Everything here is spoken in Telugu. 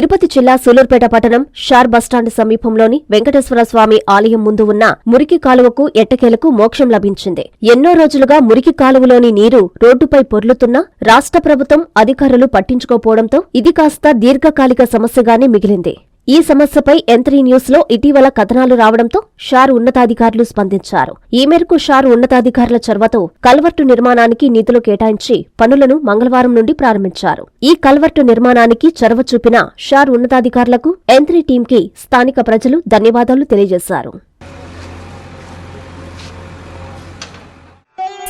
తిరుపతి జిల్లా సూలూర్పేట పట్టణం షార్ బస్టాండ్ సమీపంలోని వెంకటేశ్వర స్వామి ఆలయం ముందు ఉన్న మురికి కాలువకు ఎట్టకేలకు మోక్షం లభించింది. ఎన్నో రోజులుగా మురికి కాలువలోని నీరు రోడ్డుపై పొర్లుతున్నా రాష్ట్ర ప్రభుత్వం అధికారులు పట్టించుకోపోవడంతో ఇది కాస్త దీర్ఘకాలిక సమస్యగానే మిగిలింది. ఈ సమస్యపై ఎంత్రీ న్యూస్లో ఇటీవల కథనాలు రావడంతో షార్ ఉన్నతాధికారులు స్పందించారు. ఈ మేరకు షార్ ఉన్నతాధికారుల చొరవతో కల్వర్టు నిర్మాణానికి నిధులు కేటాయించి పనులను మంగళవారం నుండి ప్రారంభించారు. ఈ కల్వర్టు నిర్మాణానికి చొరవ చూపిన షార్ ఉన్నతాధికారులకు ఎంత్రీ టీంకి స్థానిక ప్రజలు ధన్యవాదాలు తెలియజేశారు.